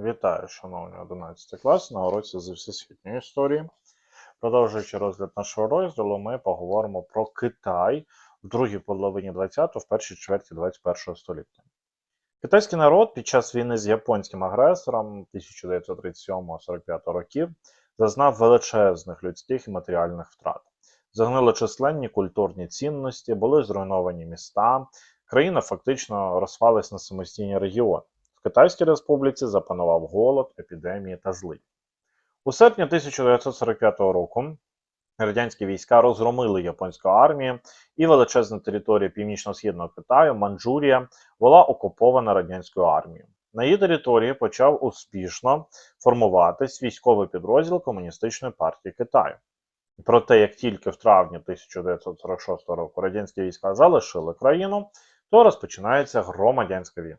Вітаю, шановні 11 клас, на уроці з всесвітньої історії. Продовжуючи розгляд нашого розділу, ми поговоримо про Китай в другій половині 20-го, в першій чверті 21-го століття. Китайський народ під час війни з японським агресором 1937-45 років зазнав величезних людських і матеріальних втрат. Загинули численні культурні цінності, були зруйновані міста, країна фактично розпалась на самостійні регіони. Китайській республіці запанував голод, епідемії та злий. У серпні 1945 року радянські війська розгромили японську армію, і величезна територія північно-східного Китаю, Манчжурія, була окупована радянською армією. На її території почав успішно формуватись військовий підрозділ Комуністичної партії Китаю. Проте, як тільки в травні 1946 року радянські війська залишили країну, то розпочинається громадянська війна.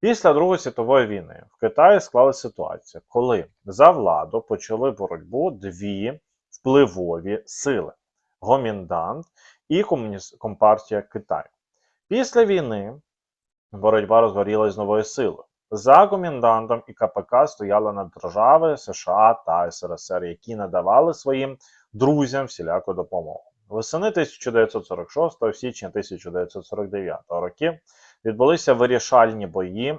Після Другої світової війни в Китаї склалася ситуація, коли за владу почали боротьбу дві впливові сили Гоміндант і Комуніс- Компартія Китаю. Після війни боротьба розгорілась з новою силою. За Гоміндантом і КПК стояли на держави США та СРСР, які надавали своїм друзям всіляку допомогу. Восени 1946 в січні 1949 років відбулися вирішальні бої е,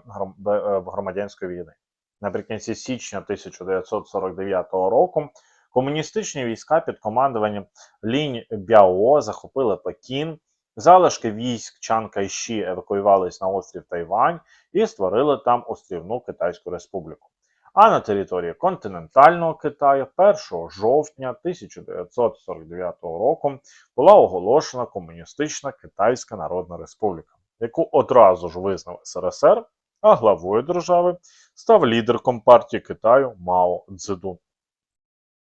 громадянської війни. Наприкінці січня 1949 року комуністичні війська під командуванням Лінь Бяо захопили Пекін. Залишки військ Чан Кайші евакуювались на острів Тайвань і створили там острівну Китайську республіку. А на території континентального Китаю 1 жовтня 1949 року була оголошена комуністична Китайська Народна Республіка, яку одразу ж визнав СРСР, а главою держави став лідер Компартії Китаю Мао Цзедун.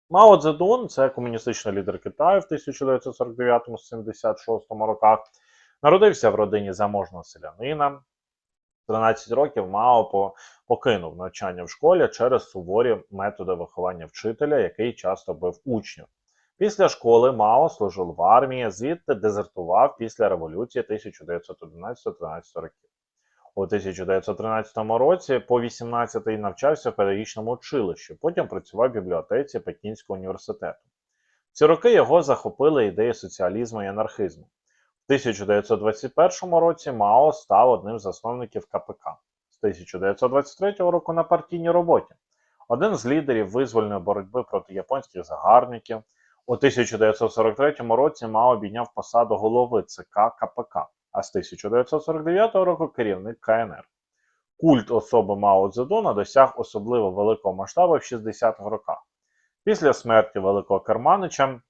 Мао Цзедун – це комуністичний лідер Китаю в 1999-76 роках. Народився в родині заможного селянина. В 13 років Мао покинув навчання в школі через суворі методи виховання вчителя, який часто бив учнів. Після школи Мао служив в армії, звідти дезертував після революції 1911-13 років. У 1913 році по 18-й навчався в педагогічному училищі, потім працював в бібліотеці Пекінського університету. Ці роки його захопили ідеї соціалізму і анархізму. В 1921 році Мао став одним з засновників КПК. З 1923 року на партійній роботі. Один з лідерів визвольної боротьби проти японських загарбників. У 1943 році Мао обійняв посаду голови ЦК КПК, а з 1949 року керівник КНР. Культ особи Мао Цзедуна досяг особливо великого масштабу в 60-х роках. Після смерті Великого Керманича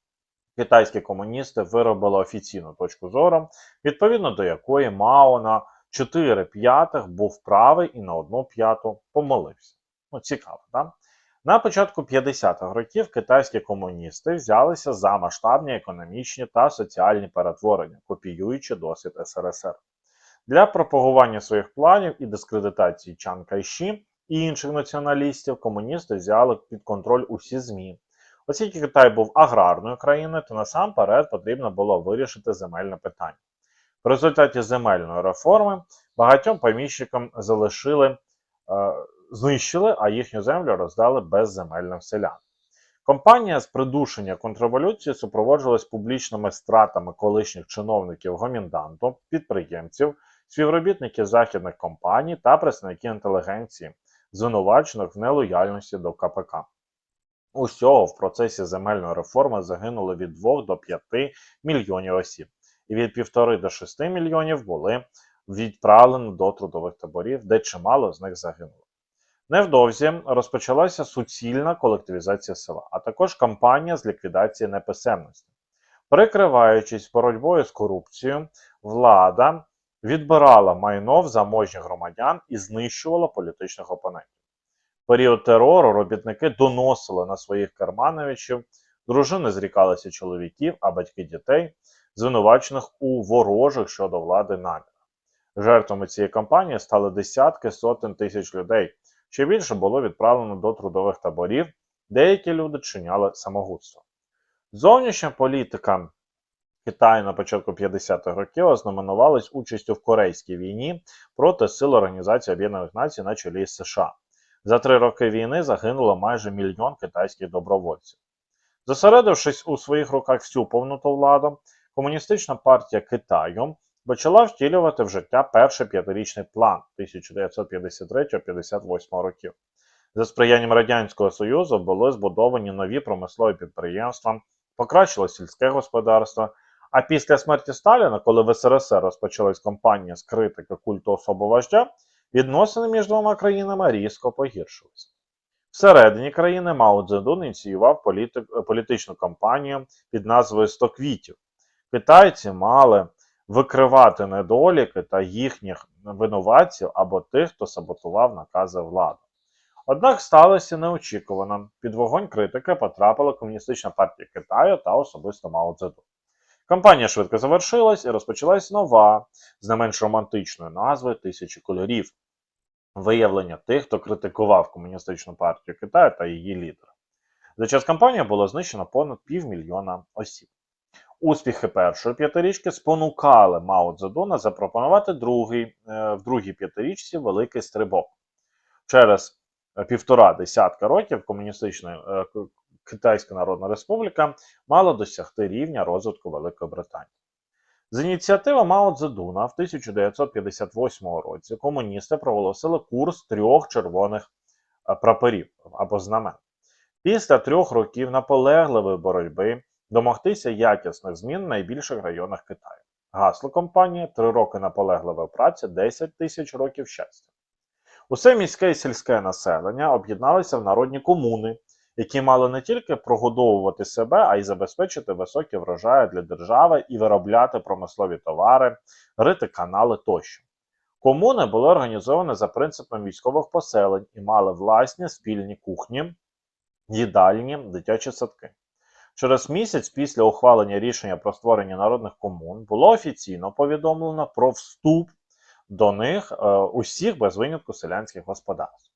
китайські комуністи виробили офіційну точку зору, відповідно до якої Мао на 4 п'ятих був правий і на 1 п'яту помилився. Ну, цікаво, так? На початку 50-х років китайські комуністи взялися за масштабні економічні та соціальні перетворення, копіюючи досвід СРСР. Для пропагування своїх планів і дискредитації Чан Кайші і інших націоналістів комуністи взяли під контроль усі ЗМІ. Оскільки Китай був аграрною країною, то насамперед потрібно було вирішити земельне питання. В результаті земельної реформи багатьом поміщикам залишили, е, знищили, а їхню землю роздали безземельним селянам. Компанія з придушення контрреволюції супроводжувалась публічними стратами колишніх чиновників гомінданту, підприємців, співробітників західних компаній та представників інтелігенції, звинувачених в нелояльності до КПК. Усього в процесі земельної реформи загинуло від 2 до 5 мільйонів осіб, і від 1,5 до 6 мільйонів були відправлені до трудових таборів, де чимало з них загинуло. Невдовзі розпочалася суцільна колективізація села, а також кампанія з ліквідації неписемності. Прикриваючись боротьбою з корупцією, влада відбирала майно в заможніх громадян і знищувала політичних опонентів. Період терору робітники доносили на своїх кермановичів, дружини зрікалися чоловіків, а батьки дітей, звинувачених у ворожих щодо влади намірах. Жертвами цієї кампанії стали десятки сотень тисяч людей. Ще більше було відправлено до трудових таборів, деякі люди чиняли самогубство. Зовнішня політика Китаю на початку 50-х років ознаменувалась участю в Корейській війні проти сил Організації Об'єднаних Націй на чолі США. За три роки війни загинуло майже мільйон китайських добровольців. Зосередившись у своїх руках всю повноту владу, Комуністична партія Китаю почала втілювати в життя перший п'ятирічний план 1953-58 років. За сприянням Радянського Союзу були збудовані нові промислові підприємства, покращилось сільське господарство. А після смерті Сталіна, коли в СРСР розпочалась кампанія з критики культу особовождя, відносини між двома країнами різко погіршилися. Всередині країни Мао Цзедун ініціював політик- політичну кампанію під назвою «100 квітів. Китайці мали викривати недоліки та їхніх винуватців або тих, хто саботував накази влади. Однак сталося неочікувано. Під вогонь критики потрапила Комуністична партія Китаю та особисто Мао Цзедун. Кампанія швидко завершилась і розпочалась нова, з не менш романтичною назвою Тисячі кольорів виявлення тих, хто критикував Комуністичну партію Китаю та її лідера. За час кампанії було знищено понад півмільйона осіб. Успіхи першої п'ятирічки спонукали Мао Цзедуна запропонувати другий, е, в другій п'ятирічці великий стрибок. Через півтора десятка років комуністична е, Китайська Народна Республіка мала досягти рівня розвитку Великої Британії. З ініціативи Мао Цзедуна в 1958 році комуністи проголосили курс трьох червоних е, прапорів або знамен. Після трьох років наполегливої боротьби домогтися якісних змін в найбільших районах Китаю. Гасло компанії три роки наполегливої праці, 10 тисяч років щастя. Усе міське і сільське населення об'єдналися в народні комуни, які мали не тільки прогодовувати себе, а й забезпечити високі врожаї для держави і виробляти промислові товари, рити канали тощо. Комуни були організовані за принципом військових поселень і мали власні спільні кухні, їдальні, дитячі садки. Через місяць після ухвалення рішення про створення народних комун було офіційно повідомлено про вступ до них е, усіх без винятку селянських господарств.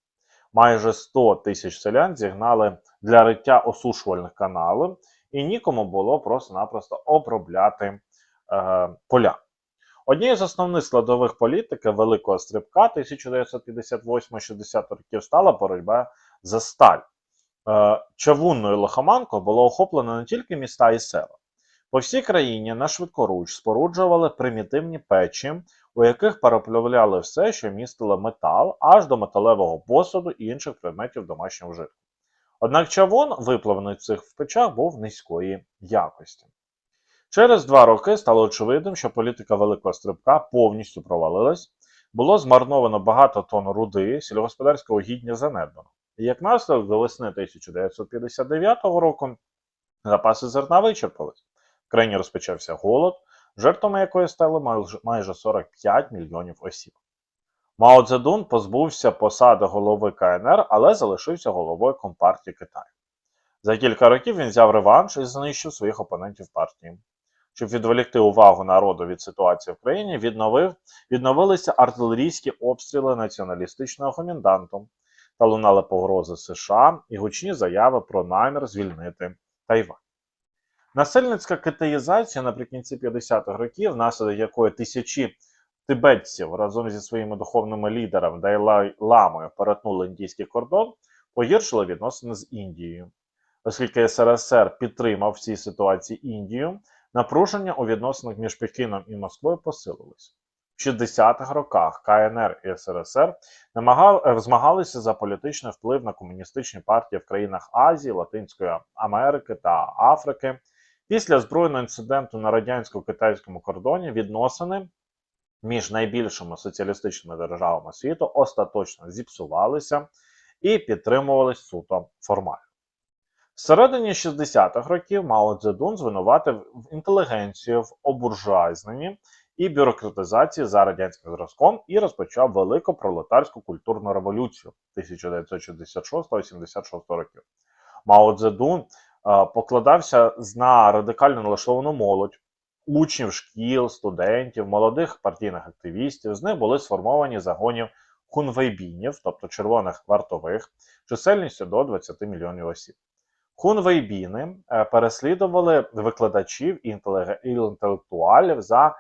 Майже 100 тисяч селян зігнали для риття осушувальних каналів, і нікому було просто-напросто обробляти е, поля. Однією з основних складових політики Великого Стрибка 1958-60 років стала боротьба за сталь. Е, Чавунною лихоманкою було охоплено не тільки міста і села. По всій країні на швидкоруч споруджували примітивні печі, у яких переплавляли все, що містило метал, аж до металевого посуду і інших предметів домашнього вжитку. Однак чавун, виплавлений в цих печах, був низької якості. Через два роки стало очевидним, що політика Великого Стрибка повністю провалилась, було змарновано багато тонн руди, сільськогосподарського гідня занедбано. Як наслідок до весни 1959 року запаси зерна вичерпались. В країні розпочався голод, жертвами якої стали майже 45 мільйонів осіб. Мао Цзедун позбувся посади голови КНР, але залишився головою Компартії Китаю. За кілька років він взяв реванш і знищив своїх опонентів партії. Щоб відволікти увагу народу від ситуації в країні, відновив, відновилися артилерійські обстріли націоналістичного коменданту та лунали погрози США і гучні заяви про намір звільнити Тайвань. Насильницька китаїзація наприкінці 50-х років, внаслідок якої тисячі тибетців разом зі своїми духовними лідерами Дайлай Ламою перетнули індійський кордон, погіршила відносини з Індією. Оскільки СРСР підтримав в цій ситуації Індію, напруження у відносинах між Пекіном і Москвою посилилось. В 60-х роках КНР і СРСР е, змагалися за політичний вплив на комуністичні партії в країнах Азії, Латинської Америки та Африки. Після збройного інциденту на радянсько-китайському кордоні відносини між найбільшими соціалістичними державами світу остаточно зіпсувалися і підтримувались суто формально. Всередині 60-х років Мао Цзедун звинуватив інтелігенцію в обуржуазненні і бюрократизації за радянським зразком і розпочав велику пролетарську культурну революцію 1966-76 років. Мао Цзедун покладався на радикально налаштовану молодь, учнів шкіл, студентів, молодих партійних активістів. З них були сформовані загонів хунвейбінів, тобто червоних вартових, чисельністю до 20 мільйонів осіб. Хунвейбіни е, переслідували викладачів і інтелектуалів за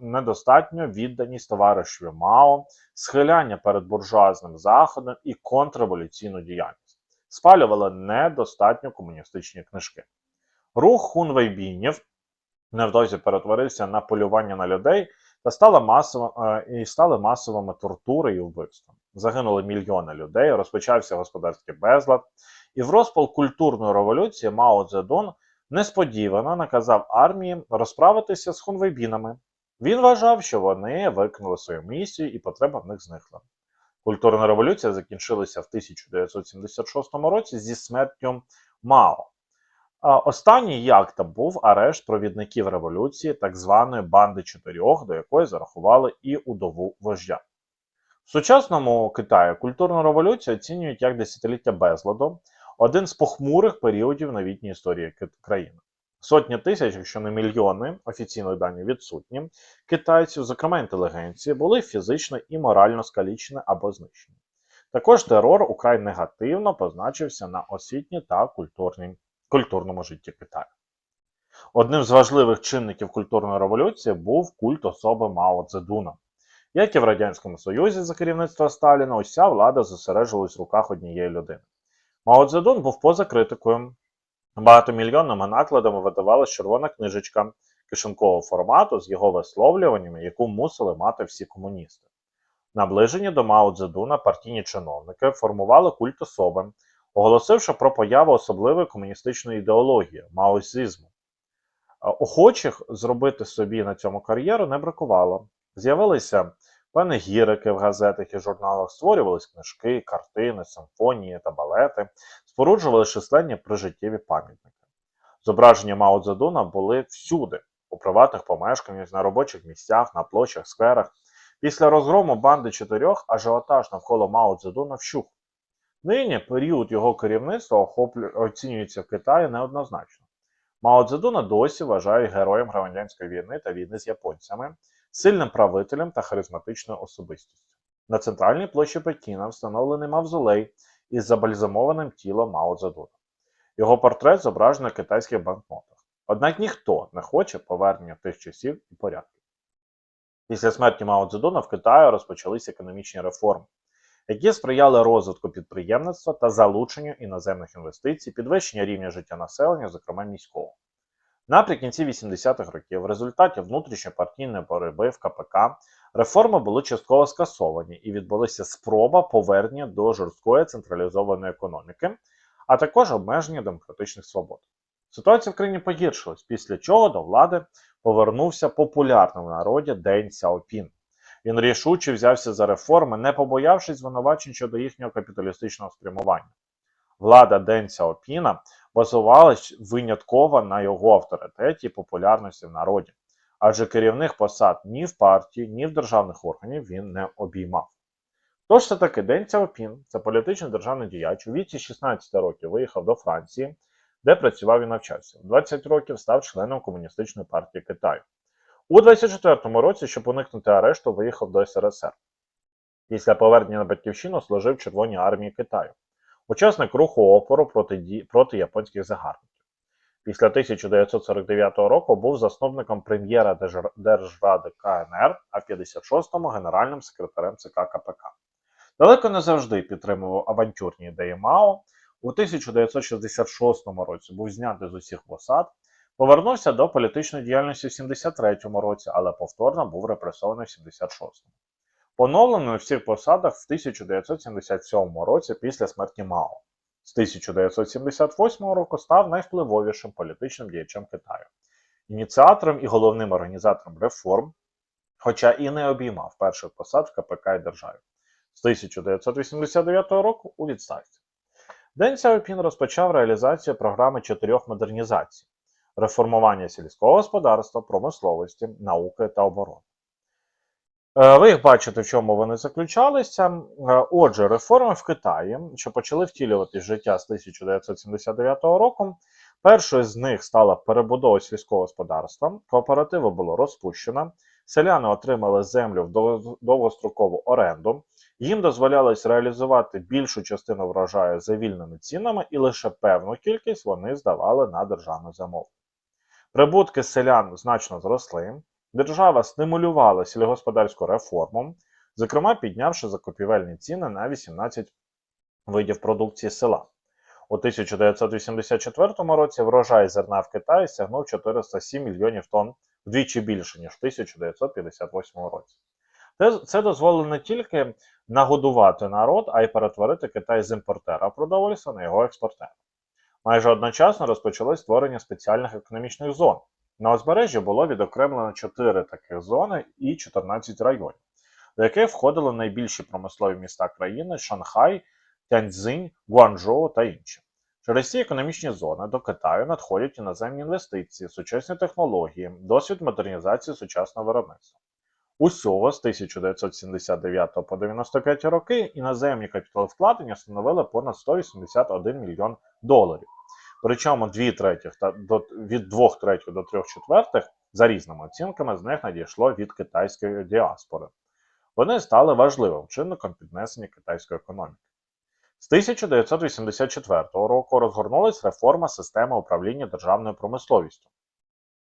недостатньо відданість товаришеві Мао, схиляння перед буржуазним заходом і контрреволюційну діяльність. Спалювали недостатньо комуністичні книжки. Рух хунвейбінів невдовзі перетворився на полювання на людей та стали масово, е, і стали масовими тортури і вбивствами. Загинули мільйони людей, розпочався господарський безлад, і в розпал культурної революції Мао Цзедун несподівано наказав армії розправитися з хунвейбінами. Він вважав, що вони виконали свою місію і потреба в них зникла. Культурна революція закінчилася в 1976 році зі смертю Мао. Останній якта був арешт провідників революції, так званої банди чотирьох, до якої зарахували і удову вождя. В сучасному Китаї культурну революцію оцінюють як десятиліття безладу, один з похмурих періодів новітньої історії країни. Сотні тисяч, якщо не мільйони, офіційні дані відсутні, китайців, зокрема інтелігенції, були фізично і морально скалічені або знищені. Також терор украй негативно позначився на освітній та культурному житті Китаю. Одним з важливих чинників культурної революції був культ особи Мао Цзедуна. Як і в Радянському Союзі за керівництва Сталіна, уся влада зосереджувалась в руках однієї людини. Мао Цзедун був поза критикою. Багатомільйонними накладами видавалась червона книжечка кишенкового формату з його висловлюваннями, яку мусили мати всі комуністи. Наближені до Мао Цзедуна партійні чиновники формували культ особи, оголосивши про появу особливої комуністичної ідеології маоїзму. Охочих зробити собі на цьому кар'єру не бракувало. З'явилися панегірики в газетах і журналах, створювались книжки, картини, симфонії та балети, споруджували численні прижиттєві пам'ятники. Зображення Мао Цзедуна були всюди, у приватних помешканнях, на робочих місцях, на площах, скверах. Після розгрому банди чотирьох ажіотаж навколо Мао Цзедуна вщух. Нині період його керівництва охоплю... оцінюється в Китаї неоднозначно. Мао Цзедуна досі вважають героєм громадянської війни та війни з японцями, сильним правителем та харизматичною особистістю. На центральній площі Пекіна встановлений мавзолей із забальзамованим тілом Мао Цзедуна. Його портрет зображено на китайських банкнотах. Однак ніхто не хоче повернення тих часів і порядків. Після смерті Мао Цзедуна в Китаї розпочалися економічні реформи, які сприяли розвитку підприємництва та залученню іноземних інвестицій, підвищення рівня життя населення, зокрема міського. Наприкінці 80-х років, в результаті внутрішньопартійної боротьби в КПК, реформи були частково скасовані і відбулася спроба повернення до жорсткої централізованої економіки, а також обмеження демократичних свобод. Ситуація в країні погіршилась, після чого до влади повернувся популярний в народі День Сяопін. Він рішуче взявся за реформи, не побоявшись звинувачень щодо їхнього капіталістичного спрямування. Влада День Сяопіна базувалась винятково на його авторитеті і популярності в народі, адже керівних посад ні в партії, ні в державних органів він не обіймав. Тож все таки День Сяопін, це політичний державний діяч, у віці 16 років виїхав до Франції, де працював і навчався. В 20 років став членом Комуністичної партії Китаю. У 24-му році, щоб уникнути арешту, виїхав до СРСР. Після повернення на батьківщину служив Червоній армії Китаю, учасник руху опору проти, проти японських загарбників. Після 1949 року був засновником прем'єра Держради КНР, а в 56-му генеральним секретарем ЦК КПК. Далеко не завжди підтримував авантюрні ідеї Мао. У 1966 році був знятий з усіх посад, повернувся до політичної діяльності в 73-му році, але повторно був репресований в 76-му. Поновлений на всіх посадах в 1977 році після смерті Мао. З 1978 року став найвпливовішим політичним діячем Китаю, ініціатором і головним організатором реформ, хоча і не обіймав перших посад в КПК і державі. З 1989 року у відставці. День Сяопін розпочав реалізацію програми чотирьох модернізацій: реформування сільського господарства, промисловості, науки та оборони. Е, Ви їх бачите, в чому вони заключалися. Е, Отже, реформи в Китаї, що почали втілюватись життя з 1979 року. Першою з них стала перебудова сільського господарства. Кооперативи було розпущено. Селяни отримали землю в довгострокову оренду. Їм дозволялось реалізувати більшу частину врожаю за вільними цінами, і лише певну кількість вони здавали на державне замовлення. Прибутки селян значно зросли. Держава стимулювала сільськогосподарську реформу, зокрема піднявши закупівельні ціни на 18 видів продукції села. У 1984 році врожай зерна в Китаї сягнув 407 мільйонів тонн, вдвічі більше, ніж в 1958 році. Це дозволило не тільки нагодувати народ, а й перетворити Китай з імпортера продовольства на його експортера. Майже одночасно розпочалось створення спеціальних економічних зон. На узбережжі було відокремлено 4 таких зони і 14 районів, до яких входили найбільші промислові міста країни Шанхай, Тяньцзинь, Гуанчжоу та інші. Через ці економічні зони до Китаю надходять іноземні інвестиції, сучасні технології, досвід модернізації сучасного виробництва. Усього з 1979 по 95 роки іноземні капіталовкладення становили понад 181 мільйон доларів. Причому дві третіх та до від 2 третіх до 3 четвертих, за різними оцінками, з них надійшло від китайської діаспори. Вони стали важливим чинником піднесення китайської економіки. З 1984 року розгорнулась реформа системи управління державною промисловістю,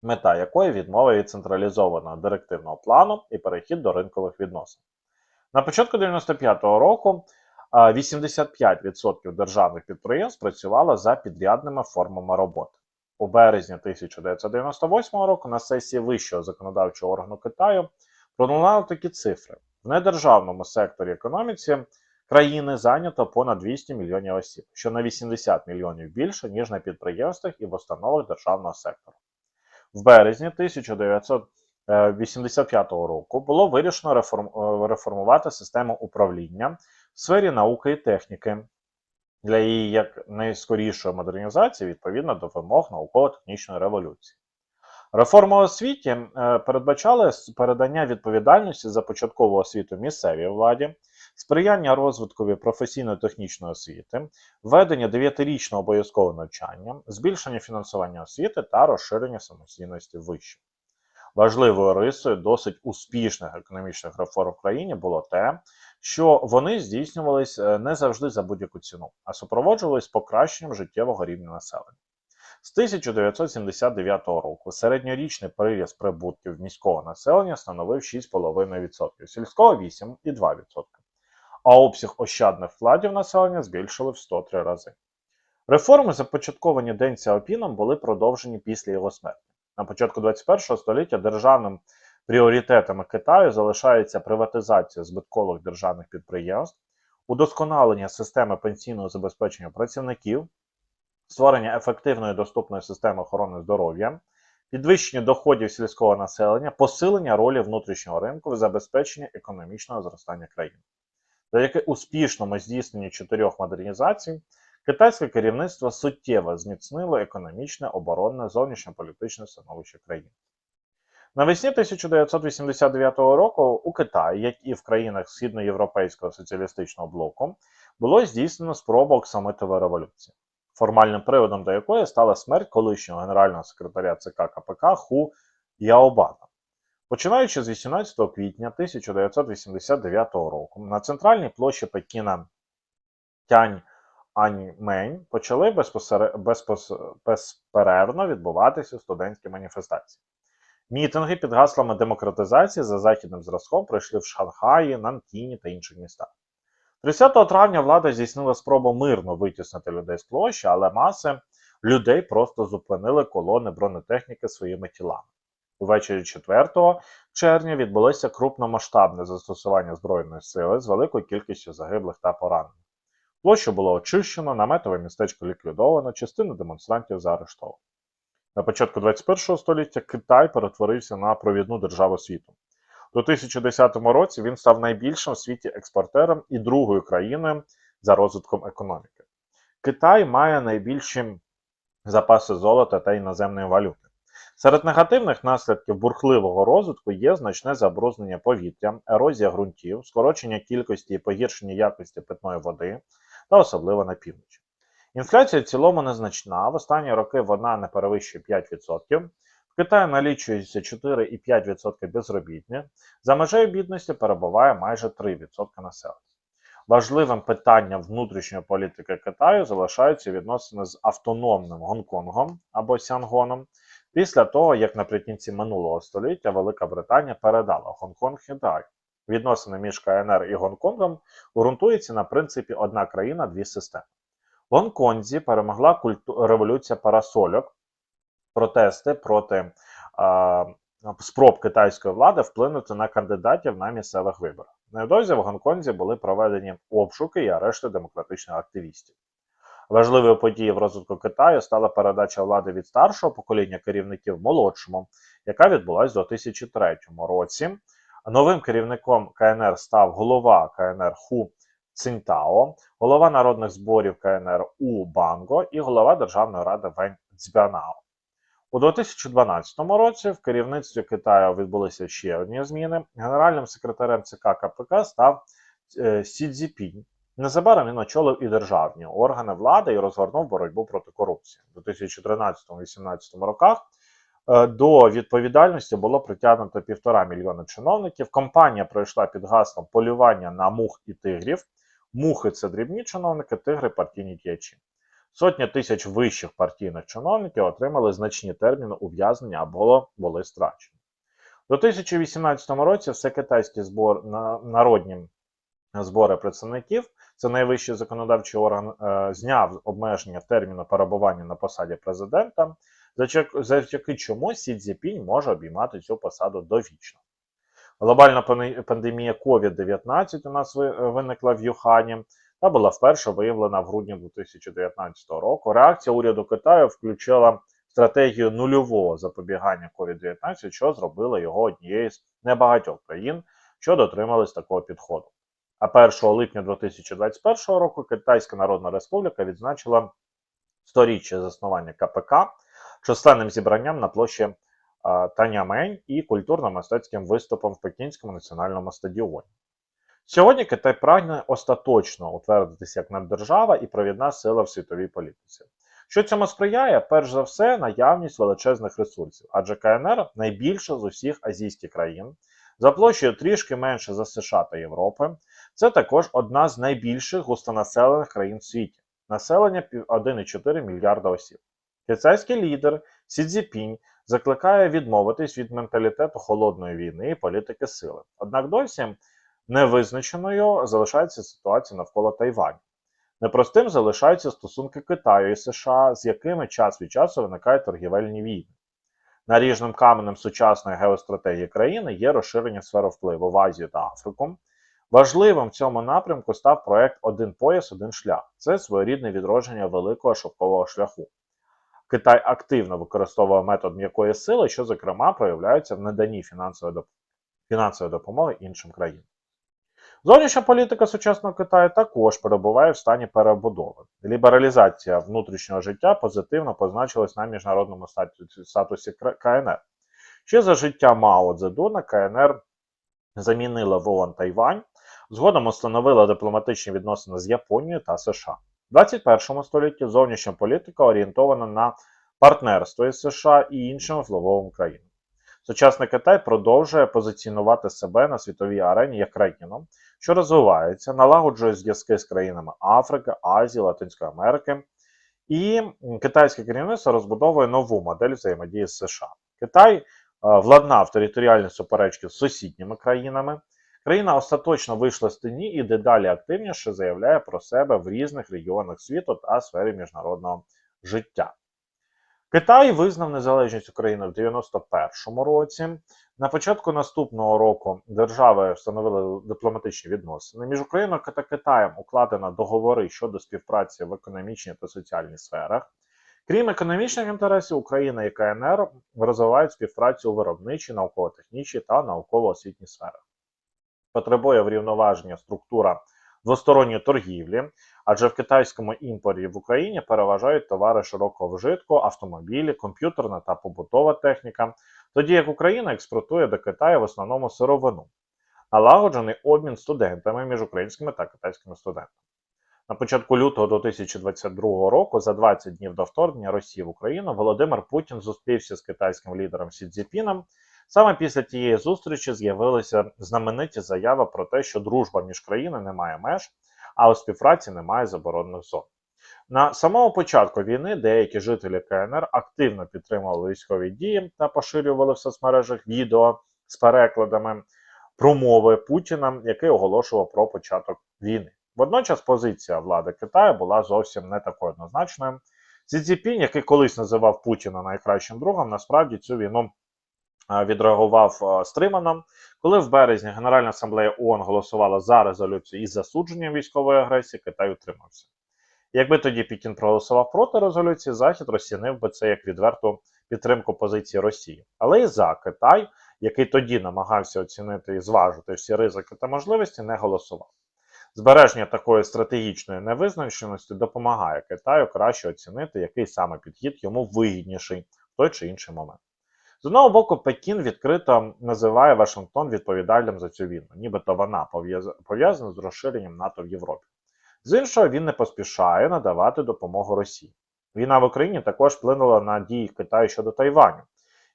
мета якої відмова від централізованого директивного плану і перехід до ринкових відносин. На початку 1995 року 85% державних підприємств працювало за підрядними формами роботи. У березні 1998 року на сесії Вищого законодавчого органу Китаю пролунали такі цифри: в недержавному секторі економіці країни зайнято понад 200 мільйонів осіб, що на 80 мільйонів більше, ніж на підприємствах і в установах державного сектору. В березні 1985 року було вирішено е, реформувати систему управління в сфері науки і техніки для її як найскорішої модернізації відповідно до вимог науково-технічної революції. Реформа освіті е, передбачали передання відповідальності за початкову освіту місцевій владі, сприяння розвиткові професійно-технічної освіти, введення 9-річного обов'язкового навчання, збільшення фінансування освіти та розширення самостійності вищих. Важливою рисою досить успішних економічних реформ в країні було те, що вони здійснювались е, не завжди за будь-яку ціну, а супроводжувались покращенням життєвого рівня населення. З 1979 року середньорічний приріст прибутків міського населення становив 6,5%, сільського 8,2%, а обсяг ощадних вкладів населення збільшили в 103 рази. Реформи, започатковані Ден Сяопіном, були продовжені після його смерті. На початку 21 століття державним пріоритетами Китаю залишається приватизація збиткових державних підприємств, удосконалення системи пенсійного забезпечення працівників, створення ефективної доступної системи охорони здоров'я, підвищення доходів сільського населення, посилення ролі внутрішнього ринку в забезпеченні економічного зростання країни. Завдяки успішному здійсненню чотирьох модернізацій, китайське керівництво суттєво зміцнило економічне, оборонне, зовнішньополітичне становище країни. Навесні 1989 року у Китаї, як і в країнах східноєвропейського соціалістичного блоку, було здійснено спробу оксамитової революції, формальним приводом до якої стала смерть колишнього генерального секретаря ЦК КПК Ху Яобана. Починаючи з 18 квітня 1989 року на центральній площі Пекіна Тянь Аньмень почали безперервно відбуватися студентські маніфестації. Мітинги під гаслами демократизації за західним зразком пройшли в Шанхаї, Нанкіні та інших містах. 30 травня влада здійснила спробу мирно витіснити людей з площі, але маси людей просто зупинили колони бронетехніки своїми тілами. Увечері 4 червня відбулося крупномасштабне застосування збройної сили з великою кількістю загиблих та поранених. Площу було очищено, наметове містечко ліквідовано, частину демонстрантів заарештовано. На початку 21 століття Китай перетворився на провідну державу світу. У 2010 році він став найбільшим у світі експортером і другою країною за розвитком економіки. Китай має найбільші запаси золота та іноземної валюти. Серед негативних наслідків бурхливого розвитку є значне забруднення повітря, ерозія ґрунтів, скорочення кількості і погіршення якості питної води та особливо на півночі. Інфляція в цілому незначна. В останні роки вона не перевищує 5%. В Китаї налічується 4,5% безробітних. За межею бідності перебуває майже 3% населення. Важливим питанням внутрішньої політики Китаю залишаються відносини з автономним Гонконгом або Сянгоном. після того, як наприкінці минулого століття Велика Британія передала Гонконг Китаю. Відносини між КНР і Гонконгом ґрунтуються на принципі одна країна, дві системи. Гонконзі перемогла культу... революція парасольок, протести проти а, спроб китайської влади вплинути на кандидатів на місцевих виборах. Невдовзі в Гонконзі були проведені обшуки і арешти демократичних активістів. Важливою подією в розвитку Китаю стала передача влади від старшого покоління керівників молодшому, яка відбулася у 2003 році. Новим керівником КНР став голова КНР Ху Цинтао, голова народних зборів КНР У Банго і голова Державної ради Вень Цзьбянао. У 2012 році в керівництві Китаю відбулися ще одні зміни. Генеральним секретарем ЦК КПК став е, Сі Цзіпінь. Незабаром він очолив і державні органи влади і розгорнув боротьбу проти корупції. У 2013-2018 роках е, до відповідальності було притягнуто півтора мільйона чиновників. Компанія пройшла під гаслом полювання на мух і тигрів. Мухи це дрібні чиновники, тигри партійні діячі. Сотні тисяч вищих партійних чиновників отримали значні терміни ув'язнення або були страчені. У 2018 році всекитайський збор народні збори представників, це найвищий законодавчий орган, е, зняв обмеження терміну перебування на посаді президента, завдяки чому Сі Цзіпінь може обіймати цю посаду довічно. Глобальна пандемія COVID-19 у нас ви- виникла в Юхані та була вперше виявлена в грудні 2019 року. Реакція уряду Китаю включила стратегію нульового запобігання COVID-19, що зробило його однією з небагатьох країн, що дотримались такого підходу. А 1 липня 2021 року Китайська Народна Республіка відзначила сторіччя заснування КПК численним зібранням на площі а, Танямень і культурно-мистецьким виступом в Пекінському національному стадіоні. Сьогодні Китай прагне остаточно утвердитися як наддержава і провідна сила в світовій політиці. Що цьому сприяє? Перш за все, наявність величезних ресурсів, адже КНР найбільша з усіх азійських країн, за площею трішки менше за США та Європи. Це також одна з найбільших густонаселених країн в світі. Населення 1,4 мільярда осіб. Китайський лідер Сі Цзіпінь закликає відмовитись від менталітету холодної війни і політики сили. Однак досі невизначеною залишається ситуація навколо Тайваню. Непростим залишаються стосунки Китаю і США, з якими час від часу виникають торгівельні війни. Наріжним каменем сучасної геостратегії країни є розширення сфери впливу в Азію та Африку. Важливим в цьому напрямку став проект Один пояс, один шлях. Це своєрідне відродження великого шовкового шляху. Китай активно використовує метод м'якої сили, що, зокрема, проявляється в наданні фінансової, доп... фінансової допомоги іншим країнам. Зовнішня політика сучасного Китаю також перебуває в стані перебудови. Лібералізація внутрішнього життя позитивно позначилась на міжнародному статусі, статусі КНР. Ще за життя Мао Цзедуна КНР замінила в ООН Тайвань, згодом установила дипломатичні відносини з Японією та США. У 21 столітті зовнішня політика орієнтована на партнерство із США і іншими впливовими країнами. Сучасний Китай продовжує позиціонувати себе на світовій арені як країну, що розвивається, налагоджує зв'язки з країнами Африки, Азії, Латинської Америки. І китайське керівництво розбудовує нову модель взаємодії з США. Китай е, владнав територіальні суперечки з сусідніми країнами. Країна остаточно вийшла з тіні і дедалі активніше заявляє про себе в різних регіонах світу та сфері міжнародного життя. Китай визнав незалежність України в 91-му році. На початку наступного року держави встановили дипломатичні відносини. Між Україною та Китаєм укладено договори щодо співпраці в економічній та соціальній сферах. Крім економічних інтересів, Україна і КНР розвивають співпрацю у виробничій, науково-технічній та науково-освітній сферах. Потребує врівноваження структура двосторонньої торгівлі, адже в китайському імпорті в Україні переважають товари широкого вжитку, автомобілі, комп'ютерна та побутова техніка, тоді як Україна експортує до Китаю в основному сировину. Налагоджений обмін студентами між українськими та китайськими студентами. На початку лютого 2022 року, за 20 днів до вторгнення Росії в Україну, Володимир Путін зустрівся з китайським лідером Сі Цзіпіном. Саме після тієї зустрічі з'явилися знамениті заяви про те, що дружба між країнами не має меж, а у співпраці немає заборонених зон. На самому початку війни деякі жителі КНР активно підтримували військові дії та поширювали в соцмережах відео з перекладами промови Путіна, який оголошував про початок війни. Водночас позиція влади Китаю була зовсім не такою однозначною. Сі Цзіпінь, який колись називав Путіна найкращим другом, насправді цю війну відреагував е, стримано. Коли в березні Генеральна асамблея ООН голосувала за резолюцію із засудженням військової агресії, Китай утримався. Якби тоді Пікін проголосував проти резолюції, Захід розцінив би це як відверту підтримку позиції Росії. Але і за Китай, який тоді намагався оцінити і зважити всі ризики та можливості, не голосував. Збереження такої стратегічної невизначеності допомагає Китаю краще оцінити, який саме підхід йому вигідніший в той чи інший момент. З одного боку, Пекін відкрито називає Вашингтон відповідальним за цю війну, нібито вона пов'яз- пов'язана з розширенням НАТО в Європі. З іншого, він не поспішає надавати допомогу Росії. Війна в Україні також вплинула на дії Китаю щодо Тайваню,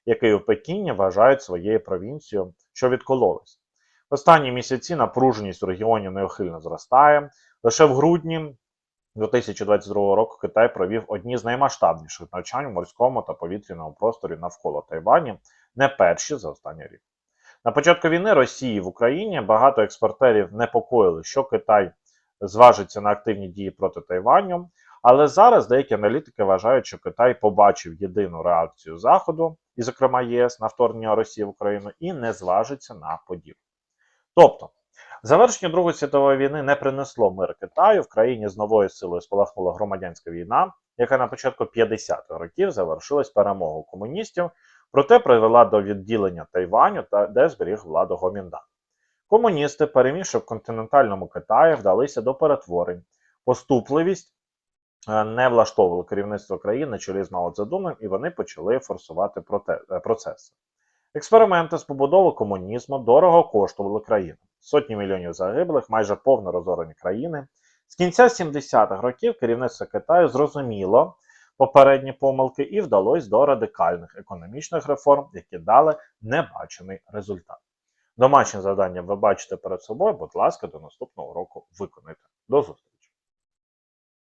який у Пекіні вважають своєю провінцією, що відкололась. В останні місяці напруженість у регіоні неухильно зростає. Лише в грудні 2022 року Китай провів одні з наймасштабніших навчань в морському та повітряному просторі навколо Тайвані, не перші за останній рік. На початку війни Росії в Україні багато експортерів непокоїли, що Китай зважиться на активні дії проти Тайваню. Але зараз деякі аналітики вважають, що Китай побачив єдину реакцію Заходу, і, зокрема ЄС, на вторгнення Росії в Україну, і не зважиться на подібне. Тобто, завершення Другої світової війни не принесло мир Китаю. В країні з новою силою спалахнула громадянська війна, яка на початку 50-х років завершилась перемогою комуністів, проте привела до відділення Тайваню та де зберіг владу Гоміндан. Комуністи, перемігши в континентальному Китаї, вдалися до перетворень. Поступливість е, не влаштовувало керівництво країни чолі з Мао і вони почали форсувати е, процеси. Експерименти з побудови комунізму дорого коштували країну. Сотні мільйонів загиблих, майже повно розорені країни. З кінця 70-х років керівництво Китаю зрозуміло попередні помилки і вдалося до радикальних економічних реформ, які дали небачений результат. Домашнє завдання ви бачите перед собою, будь ласка, до наступного року виконайте. До зустрічі!